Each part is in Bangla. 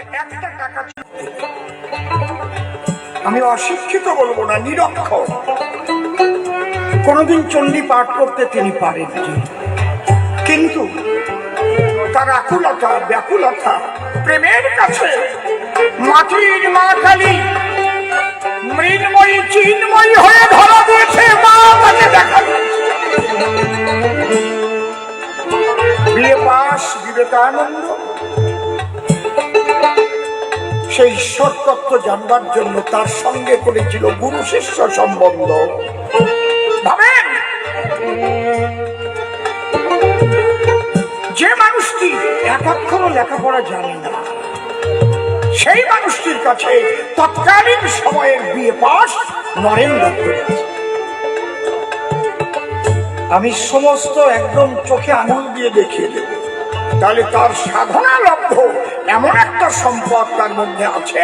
আর একটা টাকা আমি অশিক্ষিত বলব না, নিরক্ষর। কোনোদিন চণ্ডী পাঠ করতে তিনি পারেননি। কিন্তু তার আকুলতা, ব্যাকুলতা, প্রেমের কাছে, মাটির মা কালী মৃন্ময়ী, চিন্ময়ী হয়ে ধরা দিয়েছে মা তাকে দেখা বিয়ে পাশ বিবেকানন্দ সেই ঈশ্বর তত্ত্ব জানবার জন্য তার সঙ্গে করেছিল গুরু শিষ্য সম্বন্ধ। যে মানুষটি এক অক্ষরও লেখাপড়া জানে না, সেই মানুষটির কাছে তৎকালীন সময়ের বিয়ে পাশ নরেন্দ্র আমি সমস্ত একদম চোখে আঙুল দিয়ে দেখিয়ে দেব। তাহলে তার সাধনা লব্ধ এমন একটা সম্পদ তার মধ্যে আছে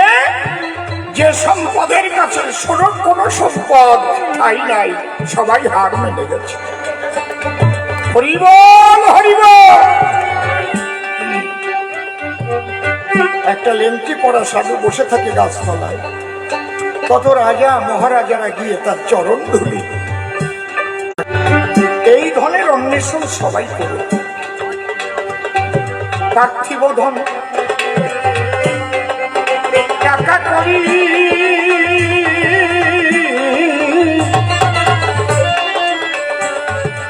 যে সম্পদের কাছে সরব কোন সম্পদ ঠাই নাই, সবাই হার মেনে গেছে। হরিবল হরিবল! একটা লেংটি পড়া সাধু বসে থাকে গাছতলায়। কত রাজা, মহারাজারা গিয়ে তার চরণ ধুলি। এই ধনের অন্বেষণ সবাই করে পার্থিব ধন টাকা করি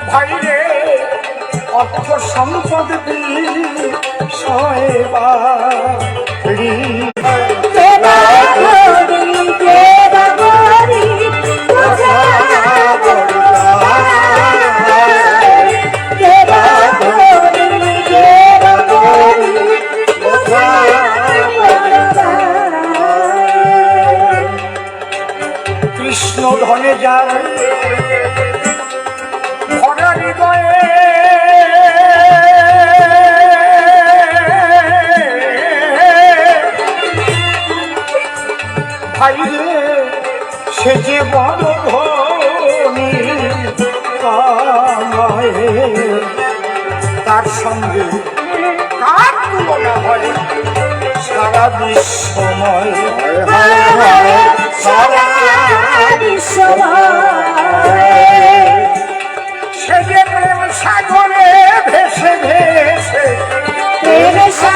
ভাই রে অর্থ সম্পদ সয়বারি ভাই রে সে যে বড় ধনী তার সঙ্গে কার তুলনা হয়? সারা বিশ্বময়। হায় হায় সে যে প্রেম সাগরে ভেসে ভেসে সে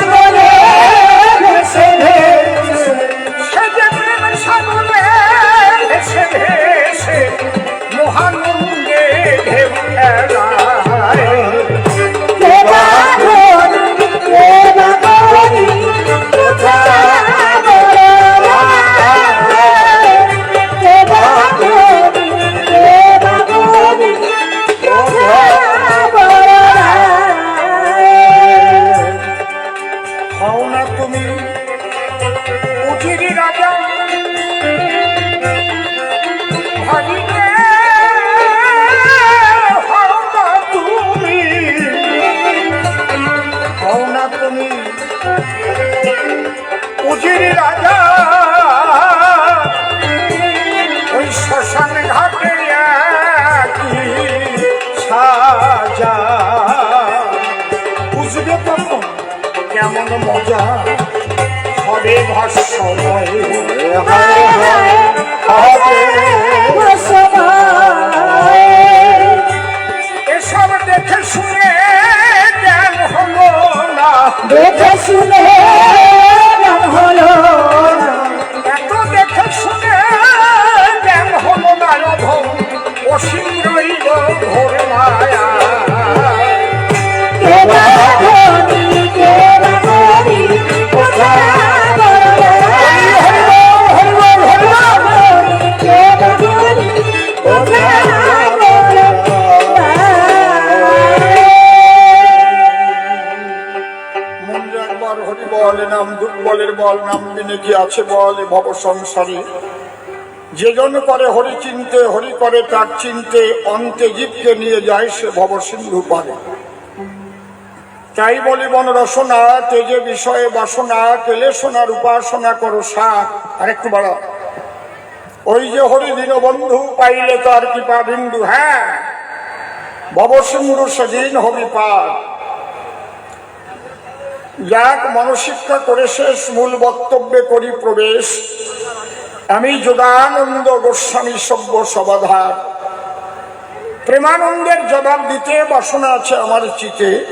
দেখে শুনে হলো। বল নাম দুর্বলের বল, নাম বিনে কি আছে বল এ ভব সংসারে? যে জন করে হরি চিনতে, হরি করে তার চিনতে, অন্তে জীবকে নিয়ে যায় সে ভব সিন্ধু পারে। তাই বলি বন রসনা, তেজে বিষয়ে বাসনা, কেলে সোনার উপাসনা করো সার আরেকটু বাড়া ওই যে হরি দীনবন্ধু পাইলে তার কৃপা বিন্দু হ্যাঁ ভব সিন্ধু সেদিন হবি পার। যাক, মনশিক্ষা করে শেষ মূল বক্তব্যে করি প্রবেশ। আমি যোগানন্দ গোস্বামী সভ্য সবাধার প্রেমানন্দের জবাব দিতে বাসনা আছে আমার চিতে।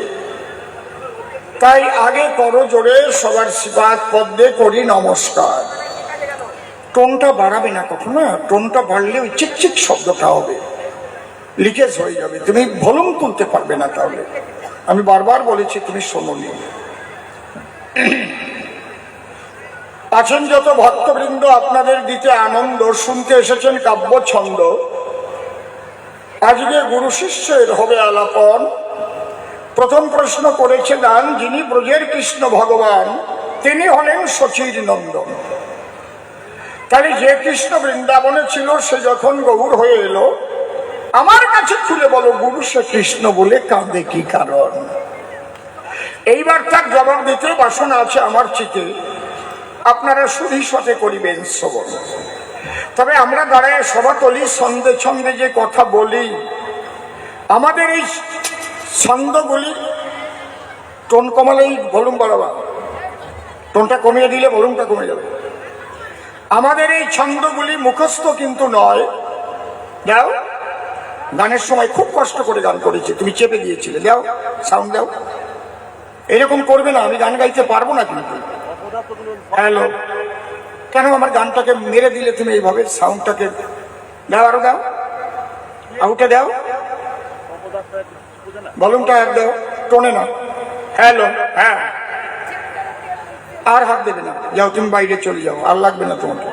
তাই আগে করো জোরে সবার সিপাত পদ্মে করি নমস্কার। টোনটা বাড়াবে না কখনো? টোনটা বাড়লে ওই চিকচিক শব্দটা হবে। লিকেজ হয়ে যাবে। তুমি ভলুম তুলতে পারবে না তাহলে। আমি বারবার বলেছি, তুমি শোনোনি। আছেন যত ভক্তবৃন্দ, আপনাদের দিতে আনন্দ, শুনতে এসেছেন কাব্য ছন্দ। আজকে গুরু শিষ্যের হবে আলাপন। প্রথম প্রশ্ন করেছিলেন, যিনি ব্রজের কৃষ্ণ ভগবান, তিনি হলেন শচীর নন্দন। তাহলে যে কৃষ্ণ বৃন্দাবনে ছিল, সে যখন গৌর হয়ে এলো, আমার কাছে খুলে বলো, গুরু সে কৃষ্ণ বলে কাঁদে কি কারণ? এইবার তার জবাব দিতে বাসনা আছে আমার চিতে আপনারা শুধু সাথে করিবেন শ্রবণ। তবে আমরা দাঁড়ায় সভাতলি ছন্দে ছন্দে যে কথা বলি, আমাদের এই ছন্দগুলি, টোন কমালেই ভলুম বাড়াবা টোনটা কমিয়ে দিলে ভলুমটা কমে যাবে। আমাদের এই ছন্দগুলি মুখস্থ কিন্তু নয়। দাও। গানের সময় খুব কষ্ট করে গান করেছি, তুমি চেপে দিয়েছিলে। দাও, সাউন্ড দাও। এরকম করবে না, আমি গান গাইতে পারব না কিন্তু। হ্যালো কেন আমার গানটাকে মেরে দিলে তুমি এইভাবে সাউন্ডটাকে দাও আরও দাও। আউটে দাও। ভলিউমটা এক দাও টোনে না হ্যালো হ্যাঁ। আর হাত দেবে না। যাও, তুমি বাইরে চলে যাও, আর লাগবে না তোমাকে।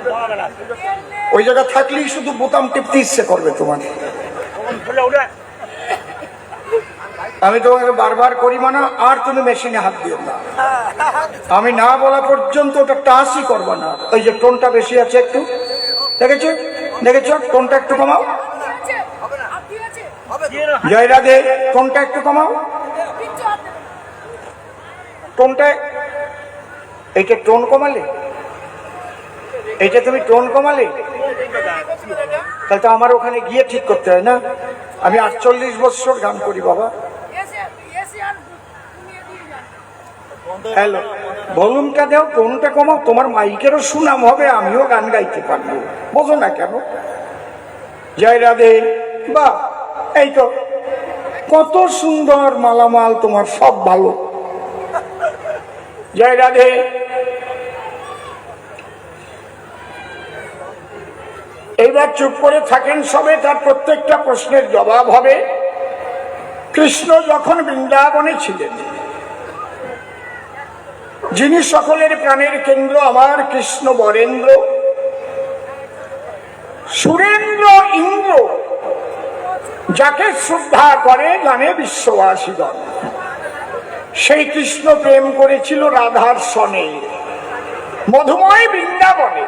ওই জায়গা থাকলেই শুধু বোতাম টিপতে ইচ্ছে করবে তোমার আমি তোমাকে বারবার করি মানা, আর তুমি মেশিনে হাত দিও না। আমি না বলা পর্যন্ত ওটা টাচই করব না। ওই যে টোনটা বেশি আছে একটু। দেখেছ? দেখেছ? টোনটা একটু কমাও। জয় রাধে টোনটা একটু কমাও। টোনটা এইটা টোন কমালে? এইটা তুমি টোন কমালে? তাহলে তো আমার ওখানে গিয়ে ঠিক করতে হয় না। আমি আটচল্লিশ বছর গান করি, বাবা। হ্যালো। ভলিউমটা দাও টোনটা কমাও তোমার মাইকেরও সুনাম হবে, আমিও গান গাইতে পারব। বোঝো না কেন? জয় রাধে। বা এই তো। কত সুন্দর মালামাল তোমার, সব ভালো। জয় রাধে। এইবার চুপ করে থাকেন সবে, তার প্রত্যেকটা প্রশ্নের জবাব হবে, কৃষ্ণ যখন বৃন্দাবনে ছিলেন। যিনি সকলের প্রাণের কেন্দ্র, আমার কৃষ্ণ বরেন্দ্র, সুরেন্দ্র ইন্দ্র, যাকে শ্রদ্ধা করে জানে বিশ্ববাসীগণ। সেই কৃষ্ণ প্রেম করেছিল রাধার সনে, মধুময় বৃন্দাবনে।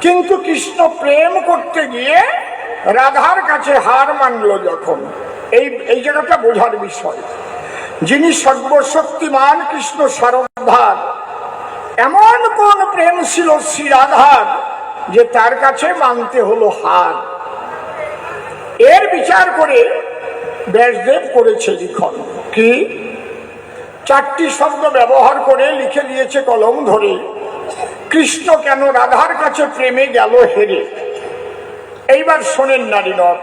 কিন্তু কৃষ্ণ প্রেম করতে গিয়ে রাধার কাছে হার মানল যখন। এই এই জায়গাটা বোঝার বিষয়। যিনি সর্বশক্তিমান কৃষ্ণ সারধার এমন কোন প্রেম ছিল শ্রী রাধার যে তার কাছে মানতে হলো হার। এর বিচার করে ব্যাসদেব করেছে লিখন। কি? চারটি শব্দ ব্যবহার করে লিখে দিয়েছে কলম ধরে, কৃষ্ণ কেন রাধার কাছে প্রেমে গেল হেরে? এইবার শোনেন নারী নর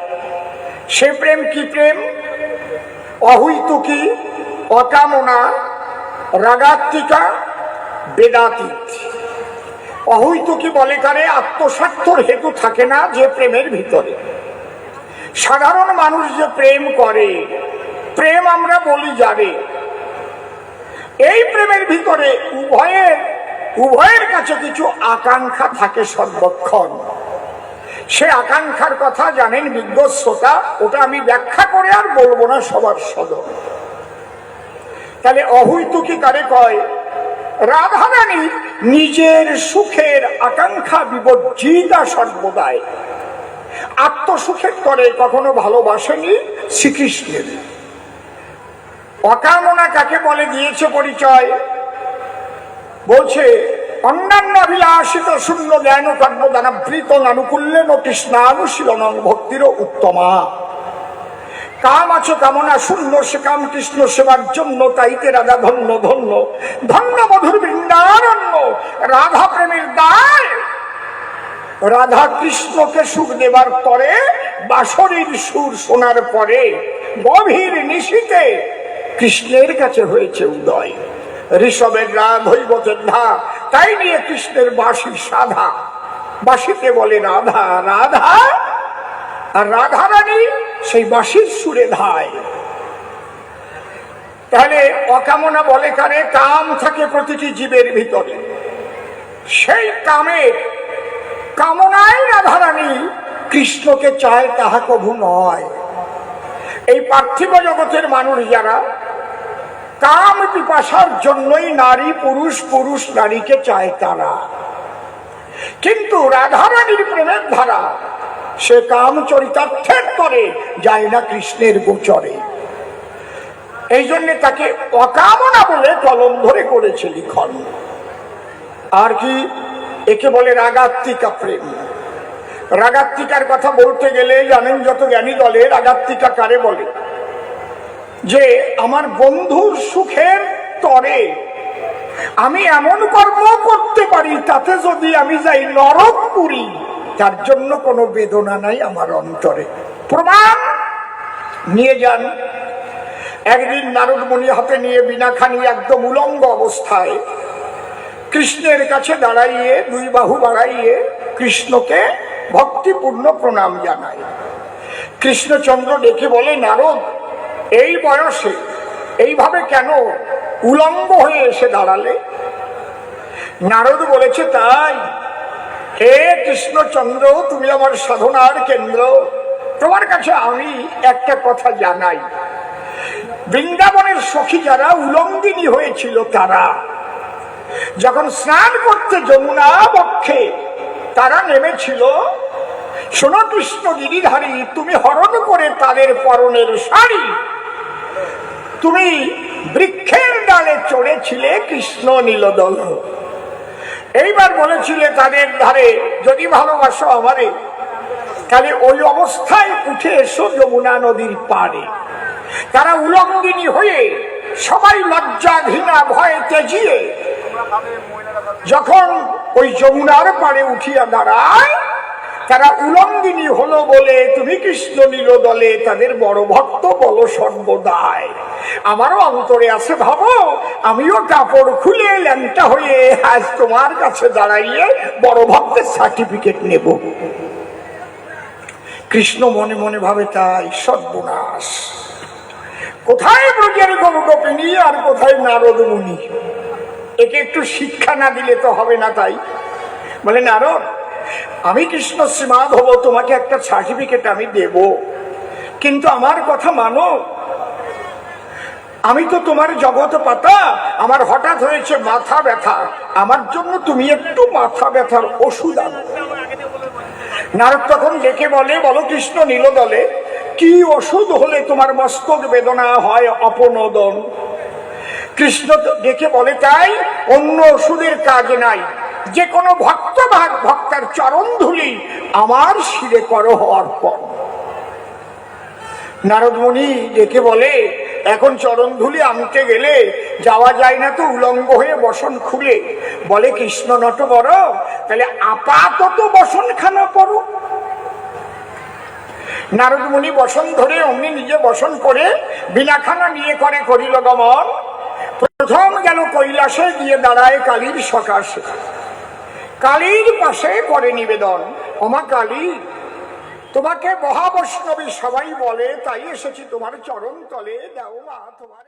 সে প্রেম কি প্রেম? অহুইতুকি অকামনা, রাগাত্মিকা, বেদাতীত। অহুইতুকি বলে কারে আত্মস্বার্থর হেতু থাকে না যে প্রেমের ভিতরে। সাধারণ মানুষ যে প্রেম করে, প্রেম আমরা বলি যাবে এই প্রেমের ভিতরে উভয়ের উভয়ের কাছে কিছু আকাঙ্ক্ষা থাকে সর্বক্ষণ। সে আকাঙ্ক্ষার কথা জানেন বিজ্ঞ শ্রোতা, ওটা আমি ব্যাখ্যা করে আর বলব না সবার সদর। তাহলে অহৈতুকি কারে কয়? রাধারানী নিজের সুখের আকাঙ্ক্ষা বিবর্জিতা সর্বদায় আত্মসুখের করে কখনো ভালোবাসেনি শ্রীকৃষ্ণের। অকামনা কাকে বলে দিয়েছে পরিচয়? বলছে অন্যান্য অভিলাষিত শূন্য জ্ঞান কর্মদানাবৃত নানুকূল্যে নটিস্নানুশীলন ভক্তির উত্তমা। কাম আছো কামনা শূন্য, সে কাম কৃষ্ণ সেবার জন্য তাইতে রাধা ধন্য ধন্য। ধন্য মধুর বৃন্দারণ্য, রাধা প্রেমের দায় রাধা কৃষ্ণকে সুখ দেবার পরে বাসরীর সুর শোনার পরে, গভীর নিশিতে কৃষ্ণের কাছে হয়েছে উদয়। ঋষভের রাগ হৈবতের ধা তাই নিয়ে কৃষ্ণের বাসি সাধা। বাসিতে বলে, রাধা রাধা, আর রাধা রানী সেই বাসির সুরে ধায়। তাহলে অকামনা বলে কানে কাম থাকে প্রতিটি জীবের ভিতরে। সেই কামের কামনায় রাধারানী কৃষ্ণকে চায়, তাহা কভু নয়। এই পার্থিব জগতের মানুষ যারা, কাম পিপাসার জন্যই নারী পুরুষ পুরুষ নারীকে চায় তারা। কিন্তু রাধারানীর প্রেমের ধারা সে কাম চরিতার্থের করে, যায় না কৃষ্ণের গোচরে। এই জন্যে তাকে অকামনা বলে কলম ধরে করেছে লিখন। আর কি? একে বলে রাগাত্মিকা প্রেম। রাগাত্মিকার কথা বলতে গেলে জানেন যত জ্ঞানী দলে রাগাত্মিকা কারে বলে? যে আমার বন্ধুর সুখের তরে আমি এমন কর্ম করতে পারি, তাতে যদি আমি যাই নরক পুরি তার জন্য কোনো বেদনা নাই আমার অন্তরে। প্রমাণ? নিয়ে যান। একদিন নারদমণি হাতে নিয়ে বিনা খানি একদম উলঙ্গ অবস্থায় কৃষ্ণের কাছে দাঁড়াইয়ে, দুই বাহু বাড়াইয়ে কৃষ্ণকে ভক্তিপূর্ণ প্রণাম জানায়। কৃষ্ণচন্দ্র ডেকে বলে, নারদ, এই বয়সে এইভাবে কেন উলঙ্গ হয়ে এসে দাঁড়ালে? নারদ বলেছে, তাই হে কৃষ্ণচন্দ্র, তুমি আমার সাধনার কেন্দ্র। তোমার কাছে আমি একটা কথা জানাই। বৃন্দাবনের সখী যারা উলঙ্গিনী হয়েছিল তারা, যখন স্নান করতে যমুনা বক্ষে তারা নেমেছিল, শোনো কৃষ্ণ গিরিধারী, তুমি হরণ করে তাদের পরনের শাড়ি। তুমি বৃক্ষের ডালে চড়েছিলে কৃষ্ণ নীলদল। এইবার বলেছিলে তাদের ধারে, যদি ভালোবাসো আমারে, তাহলে ওই অবস্থায় উঠে এসো যমুনা নদীর পাড়ে। তারা উলঙ্গিনী হয়ে সবাই লজ্জা ঘৃণা ভয়ে তেজিয়ে যখন ওই যমুনার পাড়ে উঠিয়া দাঁড়ায়, তারা উলঙ্গিনী হলো বলে, তুমি কৃষ্ণ নীল দলে তাদের বড় ভক্ত বল সর্বদায় আমারও অন্তরে আছে, ভাবো। আমিও কাপড় খুলে ল্যাংটা হয়ে আজ তোমার কাছে দাঁড়াইয়ে বড় ভক্তের সার্টিফিকেট নেব। কৃষ্ণ মনে মনে ভাবে, তাই সর্বনাশ। কোথায় ব্রজের গোপগোপিনী আর কোথায় নারদ মুনি একে একটু শিক্ষা না দিলে তো হবে না তাই। বলে, নারদ, আমি কৃষ্ণ শ্রীমাদ হব তোমাকে একটা সার্টিফিকেট আমি দেব। কিন্তু আমার কথা মানো আমি তো তোমার জগৎ পাতা। আমার হঠাৎ হয়েছে মাথা ব্যথা। আমার জন্য তুমি একটু মাথা ব্যথার ওষুধ আনো। নারদ তখন ডেকে বলে, বলো কৃষ্ণ নীলদলে, কি ওষুধ হলে তোমার মস্তক বেদনা হয় অপনোদন? কৃষ্ণ ডেকে বলে, তাই অন্য ওষুধের কাজ নাই। যে কোনো ভক্ত ভাগ ভক্তার চরণ ধুলি আমার শিরে করো অর্পণ। নারদমণি ডেকে বলে এখন চরণ ধুলি আনতে গেলে যাওয়া যায় না তো, উলঙ্গ হয়ে বসন খুলে। বলে, কৃষ্ণ নট বড়, তাহলে আপাতত বসনখানা পড়ো নারদমণি বসন ধরে অমনি নিজে বসন করে বিনাখানা নিয়ে করে করিল গমন। প্রথম গেল কৈলাসে, গিয়ে দাঁড়ায় কালীর সকাশে। কালীর পাশে করে নিবেদন, ওমা কালী তোমাকে মহাবৈষ্ণবী সবাই বলে তাই এসেছি তোমার চরণ তলে দেওয়া তোমার